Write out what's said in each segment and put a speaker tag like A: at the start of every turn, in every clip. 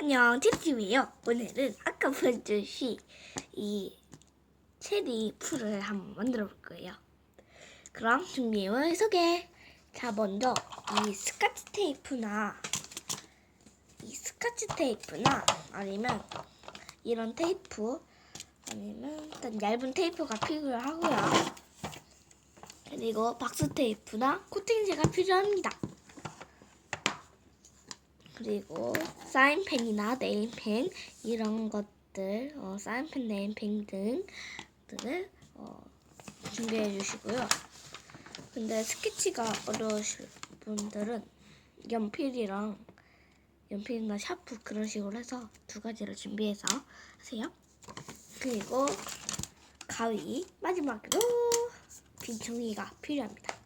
A: 안녕, 티티예요. 오늘은 아까 보여주신 이 체리 풀을 한번 만들어 볼 거예요. 그럼 준비물 소개. 자, 먼저 이 스카치 테이프나 이 스카치 테이프나 아니면 이런 테이프 아니면 일단 얇은 테이프가 필요하고요. 그리고 박스 테이프나 코팅제가 필요합니다. 그리고 사인펜이나 네임펜 이런 것들 어, 사인펜, 네임펜 등들을 어, 준비해 주시고요. 근데 스케치가 어려우실 분들은 연필이랑 연필이나 샤프 그런 식으로 해서 두 가지를 준비해서 하세요. 그리고 가위 마지막으로 빈 종이가 필요합니다.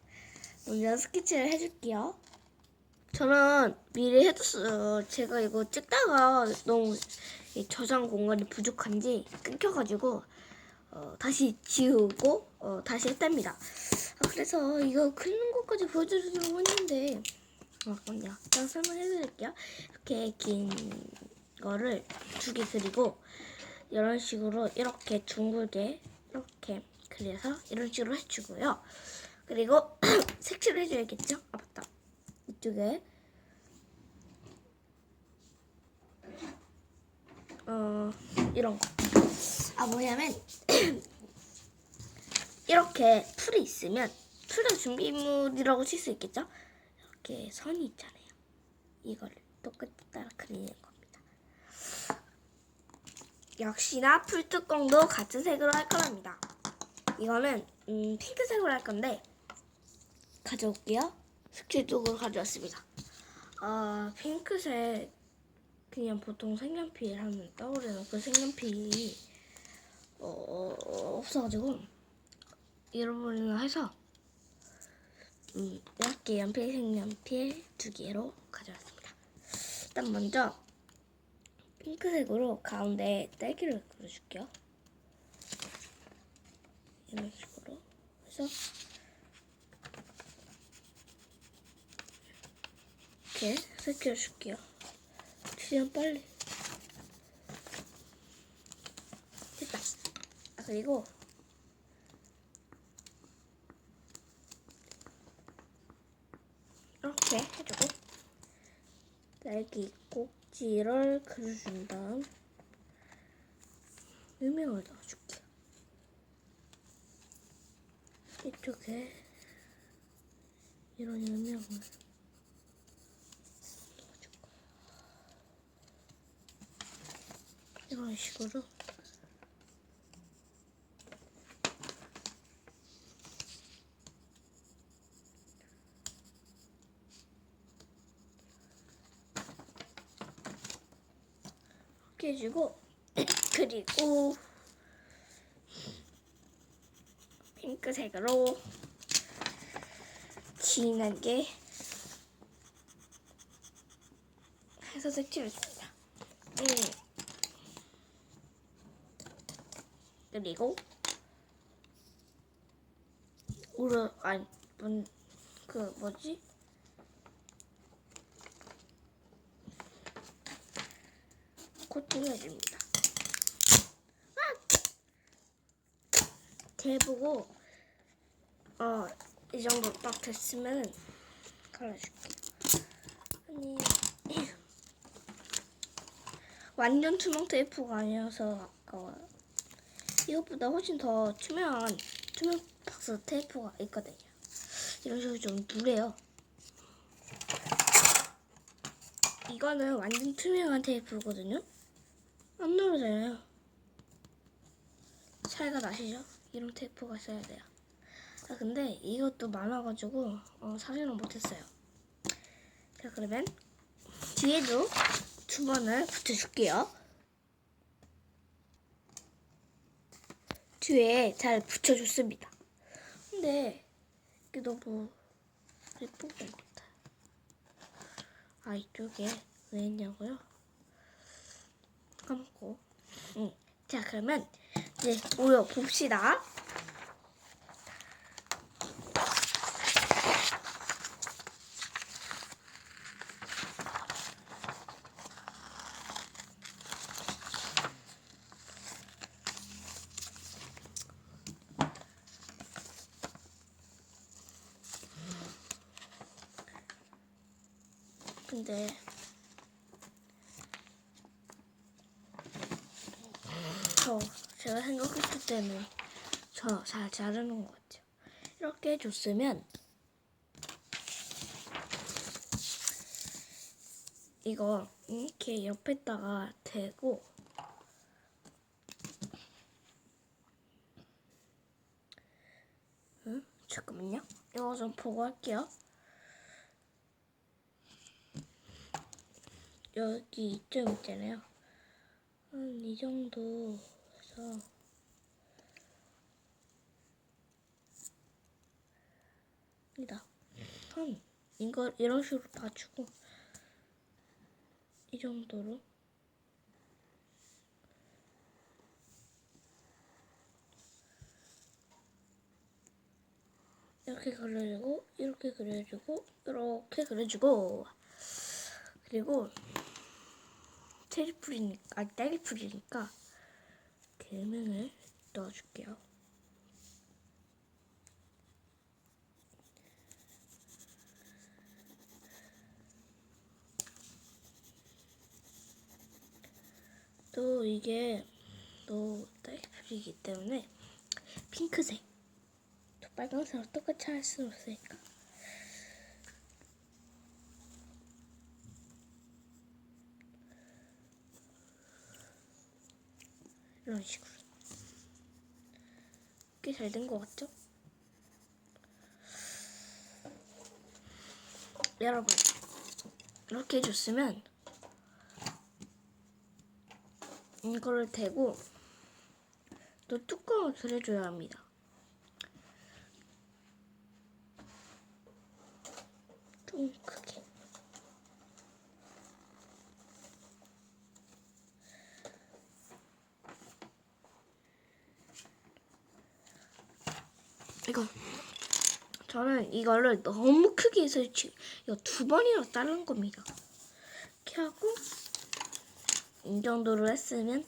A: 먼저 스케치를 해줄게요. 저는 미리 해뒀어요. 제가 이거 찍다가 너무 이 저장 공간이 부족한지 끊겨가지고 어, 다시 지우고 어, 다시 했답니다. 아, 그래서 이거 그리는 것까지 보여드리려고 했는데 잠깐만요. 일단 설명해드릴게요. 이렇게 긴 거를 두 개 그리고 이런 식으로 이렇게 둥글게 이렇게 그려서 이런 식으로 해주고요. 그리고 색칠을 해줘야겠죠? 아 맞다. 이쪽에 어 이런 거. 아 뭐냐면 이렇게 풀이 있으면 풀도 준비물이라고 칠 수 있겠죠? 이렇게 선이 있잖아요. 이거를 똑같이 따라 그리는 겁니다. 역시나 풀 뚜껑도 같은 색으로 할 거랍니다. 이거는 음, 핑크색으로 할 건데 가져올게요. 색칠독을 가져왔습니다. 아 핑크색 그냥 보통 색연필 하면 떠오르는 그 색연필이 어, 어, 없어가지고 잃어버리나 해서 음, 이렇게 연필 색연필 두 개로 가져왔습니다. 일단 먼저 핑크색으로 가운데 딸기를 그려줄게요. 이런 식으로 해서 이렇게 색칠해줄게요. 최대한 빨리. 됐다. 아, 그리고 이렇게 해주고 딸기 꼭지를 그려준 다음 음영을 넣어줄게요. 이쪽에 이런 음영을 이런 식으로 이렇게 해주고 그리고 핑크색으로 진하게 해서 색칠해줍니다. 음. 그리고 오르 아니 뭔그 뭐지? 코팅해 줍니다. 아! 대보고 어 이 정도 딱 됐으면 갈아줄게. 아니 완전 투명 테이프가 아니어서 아까워요. 이것보다 훨씬 더 투명한 투명 박스 테이프가 있거든요. 이런 식으로 좀 누래요. 이거는 완전 투명한 테이프거든요. 안 누르잖아요. 차이가 나시죠? 이런 테이프가 있어야 돼요. 아, 근데 이것도 많아가지고 어, 사진을 못했어요. 자 그러면 뒤에도 두 번을 붙여줄게요. 뒤에 잘 붙여줬습니다. 근데 이게 너무 예쁜 것 같아요. 아 이쪽에 왜 있냐고요? 감고. 응. 자 그러면 이제 모여 봅시다. 근데 저 제가 생각했을 때는 저 잘 자르는 것 같아요. 이렇게 해줬으면 이거 이렇게 옆에다가 대고 응? 잠깐만요. 이거 좀 보고 할게요. 여기 이쯤 있잖아요. 한이 정도 해서 이다. 한 이거 이런 식으로 봐주고 이 정도로 이렇게 그려주고 이렇게 그려주고 이렇게 그려주고 그리고 체리풀이니까 아 딸기풀이니까 개명을 넣어줄게요. 또 이게 또 딸기풀이기 때문에 핑크색 또 빨간색으로 똑같이 할 수는 없으니까 이런 식으로 꽤 잘 된 것 같죠? 여러분 이렇게 해줬으면 이거를 대고 또 뚜껑을 그려줘야 합니다. 좀 크게. 이거 저는 이거를 너무 크게 해서 지- 이거 두 번이나 자른 겁니다. 이렇게 하고 이 정도로 했으면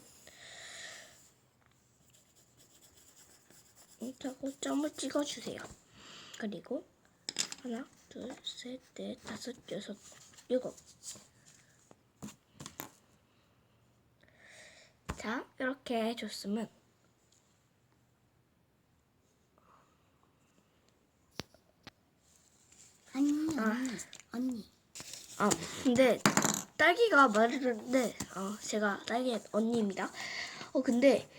A: 이렇게 하고 점을 찍어주세요. 그리고 하나, 둘, 셋, 넷, 다섯, 여섯, 일곱. 자, 이렇게 해줬으면
B: 언니,
A: 아.
B: 언니, 언니.
A: 아 근데 딸기가 말했는데 어 제가 딸기 언니입니다. 어 근데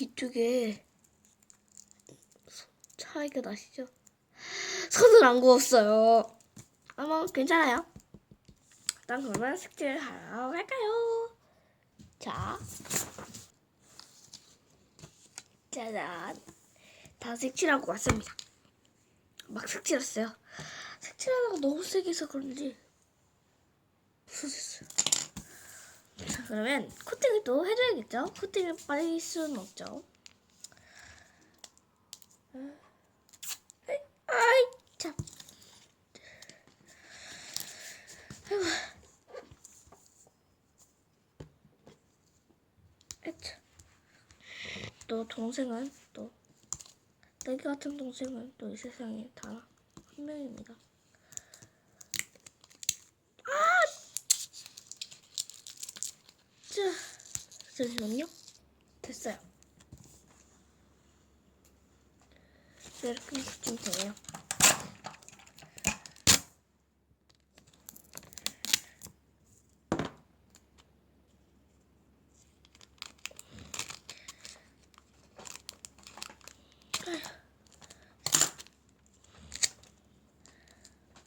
A: 이쪽에 소- 차이가 나시죠? 손을 안 구웠어요. 아마 괜찮아요. 일단 그러면 색칠을 하러 갈까요? 자, 짜잔, 다 색칠하고 왔습니다. 막 색칠했어요. 색칠하다가 너무 세게 해서 그런지 부서졌어요. 자, 그러면 코팅을 또 해줘야겠죠? 코팅을 빠질 수는 없죠. 아이, 아이 참. 아이고. 또 동생은 또 딸기 같은 동생은 또 이 세상에 다한 명입니다. 아! 자, 잠시만요. 됐어요. 네, 이렇게 해주면 되네요.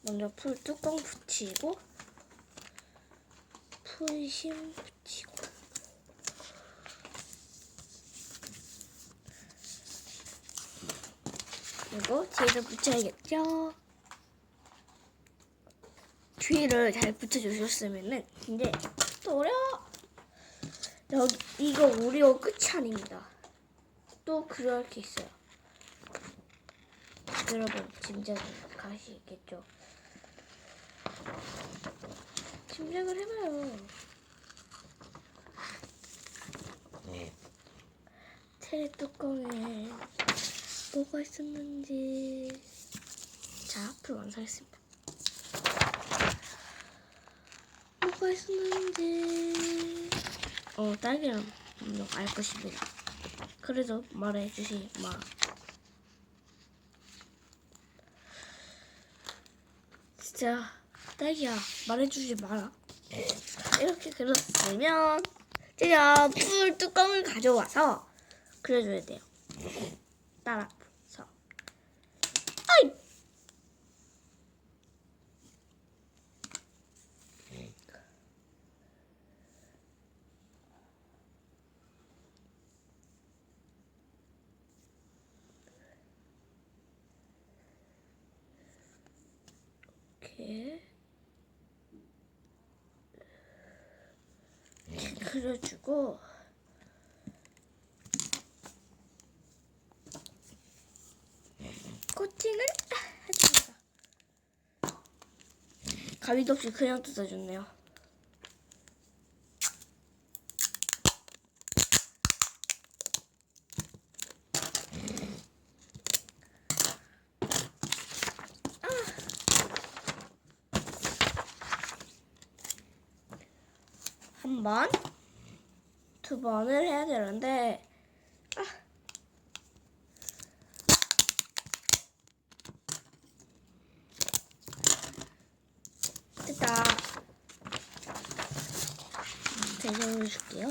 A: 먼저 풀 뚜껑 붙이고 풀심 붙이고. 그리고 뒤를 붙여야겠죠? 뒤를 잘 붙여주셨으면은 이제 또 어려워 여기 이거 오리오 끝이 아닙니다. 또 그렇게 있어요. 여러분 짐작 가시겠죠 짐작을 해봐요. 테레 뚜껑에 뭐가 있었는지. 자, 앞으로 완성했습니다. 수가 있었는지 어 딸기랑 분명 알 것입니다. 그래도 말해주시 마. 진짜 딸기야 말해주지 마라. 이렇게 그렸으면 제가 풀 뚜껑을 가져와서 그려줘야 돼요. 따라서. 아이. 이렇게 그려주고 코팅을 해줍니다. 가위도 없이 그냥 뜯어줬네요. 한 번, 두 번을 해야 되는데, 아. 됐다. 되돌려줄게요.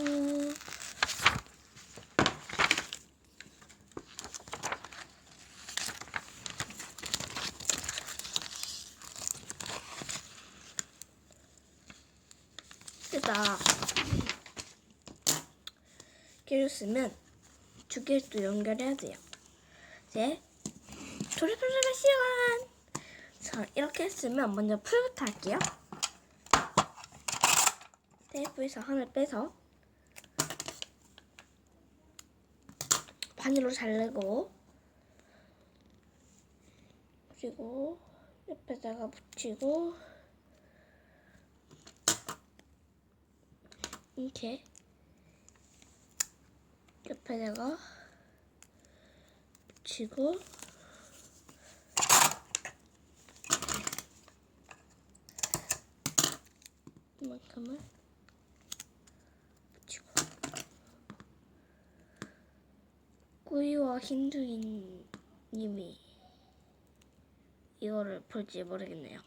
A: 됐다. 끼를 쓰면 두 개를 또 연결해야 돼요. 이제 조립하는 시간. 자 이렇게 했으면 먼저 풀부터 할게요. 테이프에서 하나 빼서 반으로 잘르고 그리고 옆에다가 붙이고 이렇게 옆에다가 붙이고 이만큼을 붙이고 꾸이와 힌두인 님이 이거를 볼지 모르겠네요.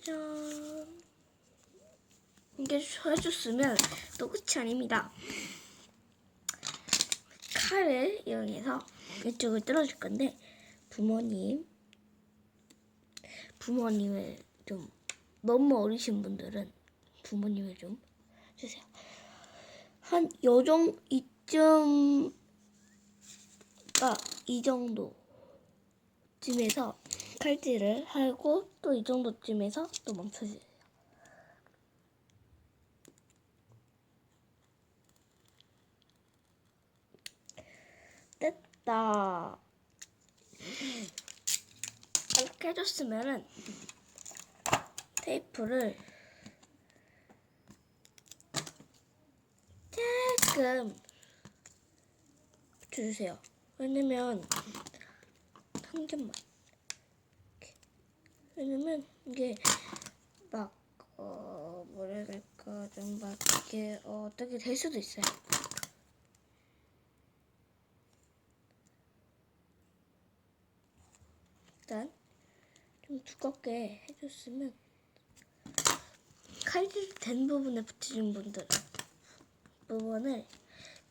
A: 짜잔. 이게 해줬으면 또 끝이 아닙니다. 칼을 이용해서 이쪽을 뚫어줄 건데 부모님 부모님을 좀 너무 어리신 분들은 부모님을 좀 주세요. 한 요정 이쯤 아 이 정도 쯤에서 칼질을 하고 또 이 정도쯤에서 또 멈춰주세요. 됐다. 이렇게 해줬으면은 테이프를 조금 붙여주세요. 왜냐면 한 개만. 왜냐면 이게 막 어, 뭐라 해야 될까 좀막 이게 어, 어떻게 될 수도 있어요. 일단 좀 두껍게 해줬으면 칼질 된 부분에 붙이는 분들 부분을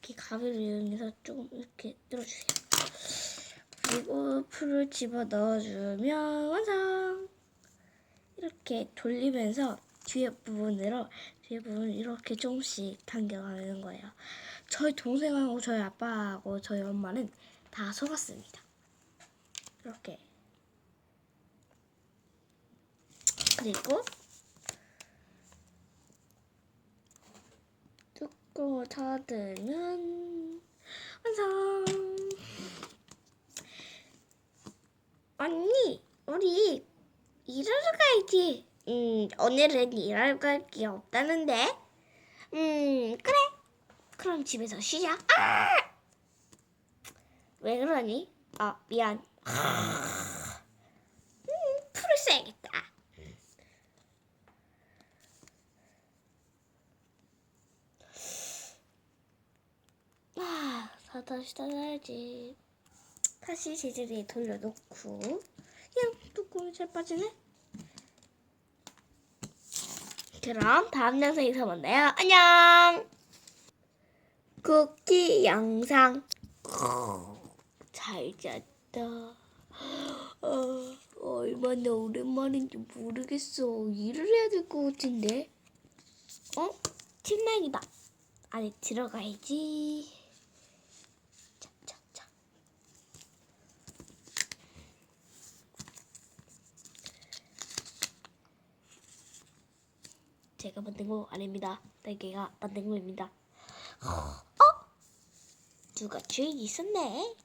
A: 이렇게 가위를 이용해서 조금 이렇게 뚫어주세요. 그리고 풀을 집어 넣어주면 완성! 이렇게 돌리면서 뒤에 부분으로 뒤에 부분을 이렇게 조금씩 당겨가는 거예요. 저희 동생하고 저희 아빠하고 저희 엄마는 다 속았습니다. 이렇게 그리고 뚜껑을 닫으면 완성. 언니, 우리 일하러 가야지. 음, 오늘은 일하러 갈게 없다는데. 음, 그래. 그럼 집에서 쉬자. 아! 왜 그러니? 아 미안. 음, 풀을 써야겠다. 아, 다 다시 닫아야지. 다시 제자리에 돌려놓고 그냥 뚜껑이 잘 빠지네. 그럼 다음 영상에서 만나요. 안녕. 쿠키 영상. 잘 잤다. 어, 얼마나 오랜만인지 모르겠어. 일을 해야 될 것 같은데. 어? 침낭이다. 안에 들어가야지. 제가 만든 거 아닙니다. 날개가 만든 거입니다. 어? 누가 주인이 있었네.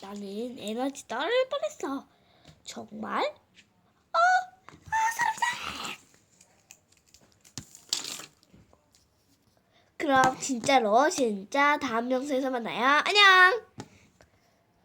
A: 나는 에너지 떨을 뻔했어. 정말? 어? 아, 사람이다! 그럼 진짜로 진짜 다음 영상에서 만나요. 안녕!